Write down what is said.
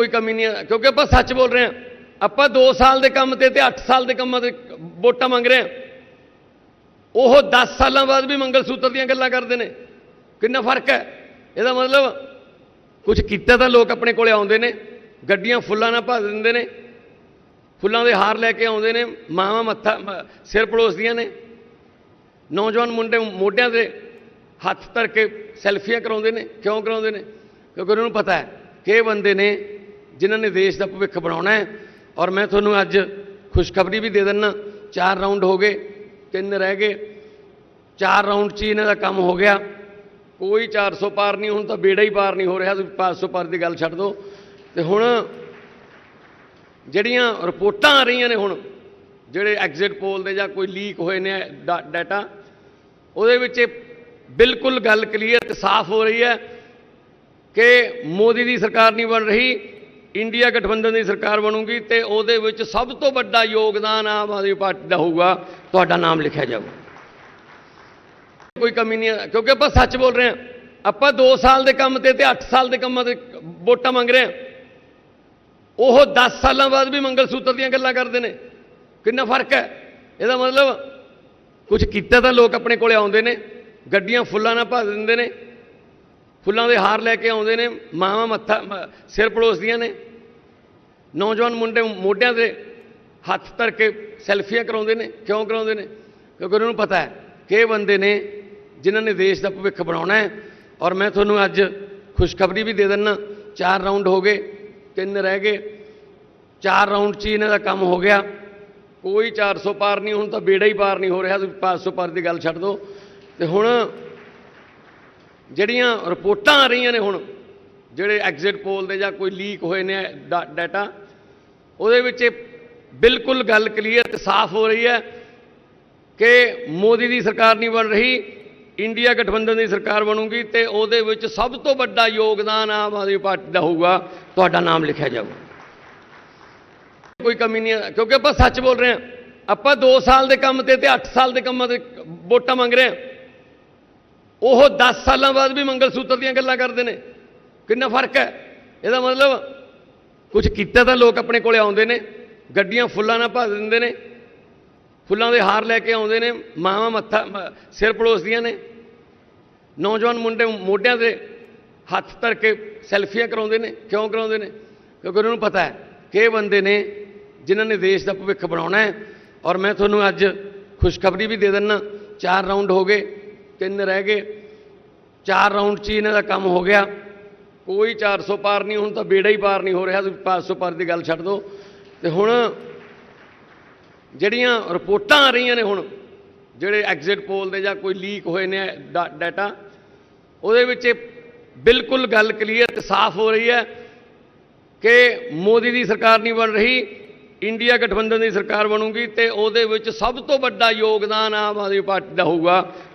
ਕੋਈ ਕਮੀ ਨਹੀਂ ਹੈ ਕਿਉਂਕਿ ਆਪਾਂ ਸੱਚ ਬੋਲ ਰਹੇ ਹਾਂ ਆਪਾਂ 2 ਸਾਲ ਦੇ ਕੰਮ ਤੇ ਤੇ 8 ਸਾਲ ਦੇ ਕੰਮਾਂ ਤੇ ਵੋਟਾਂ ਮੰਗ ਰਹੇ ਹਾਂ ਉਹ 10 ਸਾਲਾਂ ਬਾਅਦ ਵੀ ਮੰਗਲ ਸੂਤਰ ਦੀਆਂ ਗੱਲਾਂ ਕਰਦੇ ਨੇ। ਕਿੰਨਾ ਫ਼ਰਕ ਹੈ? ਇਹਦਾ ਮਤਲਬ ਕੁਝ ਕੀਤਾ ਤਾਂ ਲੋਕ ਆਪਣੇ ਕੋਲੇ ਆਉਂਦੇ ਨੇ। ਗੱਡੀਆਂ ਫੁੱਲਾਂ ਨਾਲ ਭਰ ਦਿੰਦੇ ਨੇ। ਫੁੱਲਾਂ ਦੇ ਹਾਰ ਲੈ ਕੇ ਆਉਂਦੇ ਨੇ। ਮਾਵਾਂ ਮੱਥਾ ਸਿਰ ਪੜੋਸਦੀਆਂ ਨੇ। ਨੌਜਵਾਨ ਮੁੰਡੇ, ਮੋਢਿਆਂ ਤੇ ਹੱਥ ਧਰ ਕੇ ਸੈਲਫੀਆਂ ਕਰਾਉਂਦੇ ਨੇ। ਕਿਉਂ ਕਰਾਉਂਦੇ ਨੇ? ਕਿਉਂਕਿ ਉਹਨਾਂ ਨੂੰ ਪਤਾ ਹੈ ਕਿ ਇਹ ਬੰਦੇ ਨੇ ਜਿਨ੍ਹਾਂ ਨੇ ਦੇਸ਼ ਦਾ ਭਵਿੱਖ ਬਣਾਉਣਾ ਹੈ। ਔਰ ਮੈਂ ਤੁਹਾਨੂੰ ਅੱਜ ਖੁਸ਼ਖਬਰੀ ਵੀ ਦੇ ਦਿੰਨਾ ਚਾਰ ਰਾਉਂਡ ਹੋ ਗਏ, ਤਿੰਨ ਰਹਿ ਗਏ। ਚਾਰ ਰਾਉਂਡ 'ਚ ਹੀ ਇਹਨਾਂ ਦਾ ਕੰਮ ਹੋ ਗਿਆ। ਕੋਈ 400 ਪਾਰ ਨਹੀਂ, ਹੁਣ ਤਾਂ ਬੇੜਾ ਹੀ ਪਾਰ ਨਹੀਂ ਹੋ ਰਿਹਾ। ਤੁਸੀਂ 500 ਪਾਰ ਦੀ ਗੱਲ ਛੱਡ ਦਿਓ ਤੇ ਹੁਣ ਜਿਹੜੀਆਂ ਰਿਪੋਰਟਾਂ ਆ ਰਹੀਆਂ ਨੇ ਹੁਣ, ਜਿਹੜੇ ਐਗਜ਼ਿਟ ਪੋਲ ਦੇ ਜਾਂ ਕੋਈ ਲੀਕ ਹੋਏ ਨੇ ਡਾ- ਡਾਟਾ ਉਹਦੇ ਵਿੱਚ ਇਹ ਬਿਲਕੁਲ ਗੱਲ ਕਲੀਅਰ ਤੇ ਸਾਫ਼ ਹੋ ਰਹੀ ਹੈ ਕਿ ਮੋਦੀ ਦੀ ਸਰਕਾਰ ਨਹੀਂ ਬਣ ਰਹੀ। ਇੰਡੀਆ ਗਠਬੰਧਨ ਦੀ ਸਰਕਾਰ ਬਣੂਗੀ ਤੇ ਉਹਦੇ ਵਿੱਚ ਸਭ ਤੋਂ ਵੱਡਾ ਯੋਗਦਾਨ ਆਮ ਆਦਮੀ ਪਾਰਟੀ ਦਾ ਹੋਊਗਾ, ਤੁਹਾਡਾ ਨਾਮ ਲਿਖਿਆ ਜਾਊਗਾ। ਕੋਈ ਕਮੀ ਨਹੀਂ ਕਿਉਂਕਿ ਆਪਾਂ ਸੱਚ ਬੋਲ ਰਹੇ ਹਾਂ। ਆਪਾਂ 2 ਸਾਲ ਦੇ ਕੰਮ ਤੇ ਤੇ 8 ਸਾਲ ਦੇ ਕੰਮਾਂ ਤੇ ਵੋਟਾਂ ਮੰਗ ਰਹੇ ਹਾਂ। ਉਹ 10 ਸਾਲਾਂ ਬਾਅਦ ਵੀ ਮੰਗਲ ਸੂਤਰ ਦੀਆਂ ਗੱਲਾਂ ਕਰਦੇ ਨੇ। ਕਿੰਨਾ ਫ਼ਰਕ ਹੈ? ਇਹਦਾ ਮਤਲਬ ਕੁਝ ਕੀਤਾ ਤਾਂ ਲੋਕ ਆਪਣੇ ਕੋਲੇ ਆਉਂਦੇ ਨੇ, ਗੱਡੀਆਂ ਫੁੱਲਾਂ ਨਾਲ ਭਰ ਦਿੰਦੇ ਨੇ। ਫੁੱਲਾਂ ਦੇ ਹਾਰ ਲੈ ਕੇ ਆਉਂਦੇ ਨੇ, ਮਾਵਾਂ ਮੱਥਾ, ਸਿਰ ਪੜੋਸਦੀਆਂ ਨੇ। ਨੌਜਵਾਨ ਮੁੰਡੇ ਮੋਢਿਆਂ ਤੇ ਹੱਥ ਧਰ ਕੇ ਸੈਲਫੀਆਂ ਕਰਾਉਂਦੇ ਨੇ, ਕਿਉਂ ਕਰਾਉਂਦੇ ਨੇ? ਕਿਉਂਕਿ ਉਹਨਾਂ ਨੂੰ ਪਤਾ ਹੈ ਕਿ ਇਹ ਬੰਦੇ ਨੇ ਜਿਨ੍ਹਾਂ ਨੇ ਦੇਸ਼ ਦਾ ਭਵਿੱਖ ਬਣਾਉਣਾ ਹੈ। ਔਰ ਮੈਂ ਤੁਹਾਨੂੰ ਅੱਜ ਖੁਸ਼ਖਬਰੀ ਵੀ ਦੇ ਦਿੰਨਾ ਚਾਰ ਰਾਉਂਡ ਹੋ ਗਏ, ਤਿੰਨ ਰਹਿ ਗਏ। ਚਾਰ ਰਾਉਂਡ 'ਚ ਹੀ ਇਹਨਾਂ ਦਾ ਕੰਮ ਹੋ ਗਿਆ। ਕੋਈ 400 ਪਾਰ ਨਹੀਂ, ਹੁਣ ਤਾਂ ਬੇੜਾ ਹੀ ਪਾਰ ਨਹੀਂ ਹੋ ਰਿਹਾ, ਤੁਸੀਂ 500 ਪਾਰ ਦੀ ਗੱਲ ਛੱਡ ਦਿਓ। ਤੇ ਹੁਣ ਜਿਹੜੀਆਂ ਰਿਪੋਰਟਾਂ ਆ ਰਹੀਆਂ ਨੇ ਹੁਣ, ਜਿਹੜੇ ਐਗਜ਼ਿਟ ਪੋਲ ਦੇ ਜਾਂ ਕੋਈ ਲੀਕ ਹੋਏ ਨੇ ਡਾ- ਡਾਟਾ ਉਹਦੇ ਵਿੱਚ ਇਹ ਬਿਲਕੁਲ ਗੱਲ ਕਲੀਅਰ ਤੇ ਸਾਫ਼ ਹੋ ਰਹੀ ਹੈ ਕਿ ਮੋਦੀ ਦੀ ਸਰਕਾਰ ਨਹੀਂ ਬਣ ਰਹੀ, ਇੰਡੀਆ ਗਠਬੰਧਨ ਦੀ ਸਰਕਾਰ ਬਣੂਗੀ ਤੇ ਉਹਦੇ ਵਿੱਚ ਸਭ ਤੋਂ ਵੱਡਾ ਯੋਗਦਾਨ ਆਮ ਆਦਮੀ ਪਾਰਟੀ ਦਾ ਹੋਊਗਾ, ਤੁਹਾਡਾ ਨਾਮ ਲਿਖਿਆ ਜਾਊਗਾ। ਕੋਈ ਕਮੀ ਨਹੀਂ ਕਿਉਂਕਿ ਆਪਾਂ ਸੱਚ ਬੋਲ ਰਹੇ ਹਾਂ, ਆਪਾਂ 2 ਸਾਲ ਦੇ ਕੰਮ ਤੇ ਤੇ 8 ਸਾਲ ਦੇ ਕੰਮਾਂ ਤੇ ਵੋਟਾਂ ਮੰਗ ਰਹੇ ਹਾਂ। ਉਹ 10 ਸਾਲਾਂ ਬਾਅਦ ਵੀ ਮੰਗਲ ਸੂਤਰ ਦੀਆਂ ਗੱਲਾਂ ਕਰਦੇ ਨੇ। ਕਿੰਨਾ ਫ਼ਰਕ ਹੈ? ਇਹਦਾ ਮਤਲਬ ਕੁਝ ਕੀਤਾ ਤਾਂ ਲੋਕ ਆਪਣੇ ਕੋਲੇ ਆਉਂਦੇ ਨੇ, ਗੱਡੀਆਂ ਫੁੱਲਾਂ ਨਾਲ ਭਰ ਦਿੰਦੇ ਨੇ, ਫੁੱਲਾਂ ਦੇ ਹਾਰ ਲੈ ਕੇ ਆਉਂਦੇ ਨੇ, ਮਾਵਾਂ ਮੱਥਾ, ਸਿਰ ਪੜੋਸਦੀਆਂ ਨੇ। ਨੌਜਵਾਨ ਮੁੰਡੇ ਮੋਢਿਆਂ ਤੇ ਹੱਥ ਧਰ ਕੇ ਸੈਲਫੀਆਂ ਕਰਾਉਂਦੇ ਨੇ, ਕਿਉਂ ਕਰਾਉਂਦੇ ਨੇ? ਕਿਉਂਕਿ ਉਹਨਾਂ ਨੂੰ ਪਤਾ ਹੈ ਕਿ ਇਹ ਬੰਦੇ ਨੇ ਜਿਨ੍ਹਾਂ ਨੇ ਦੇਸ਼ ਦਾ ਭਵਿੱਖ ਬਣਾਉਣਾ ਹੈ। ਔਰ ਮੈਂ ਤੁਹਾਨੂੰ ਅੱਜ ਖੁਸ਼ਖਬਰੀ ਵੀ ਦੇ ਦਿੰਨਾ ਚਾਰ ਰਾਉਂਡ ਹੋ ਗਏ। ਤਿੰਨ ਰਹਿ ਗਏ। ਚਾਰ ਰਾਉਂਡ 'ਚ ਹੀ ਇਹਨਾਂ ਦਾ ਕੰਮ ਹੋ ਗਿਆ। ਕੋਈ 400 ਪਾਰ ਨਹੀਂ, ਹੁਣ ਤਾਂ ਬੇੜਾ ਹੀ ਪਾਰ ਨਹੀਂ ਹੋ ਰਿਹਾ। ਤੁਸੀਂ 500 ਪਾਰ ਦੀ ਗੱਲ ਛੱਡ ਦਿਓ। ਤੇ ਹੁਣ ਜਿਹੜੀਆਂ ਰਿਪੋਰਟਾਂ ਆ ਰਹੀਆਂ ਨੇ ਹੁਣ, ਜਿਹੜੇ ਐਗਜ਼ਿਟ ਪੋਲ ਦੇ ਜਾਂ ਕੋਈ ਲੀਕ ਹੋਏ ਨੇ ਡਾ- ਡਾਟਾ ਉਹਦੇ ਵਿੱਚ ਇਹ ਬਿਲਕੁਲ ਗੱਲ ਕਲੀਅਰ ਤੇ ਸਾਫ਼ ਹੋ ਰਹੀ ਹੈ ਕਿ ਮੋਦੀ ਦੀ ਸਰਕਾਰ ਨਹੀਂ ਬਣ ਰਹੀ, ਇੰਡੀਆ ਗਠਬੰਧਨ ਦੀ ਸਰਕਾਰ ਬਣੂਗੀ ਤੇ ਉਹਦੇ ਵਿੱਚ ਸਭ ਤੋਂ ਵੱਡਾ ਯੋਗਦਾਨ ਆਮ ਆਦਮੀ ਪਾਰਟੀ ਦਾ ਹੋਊਗਾ।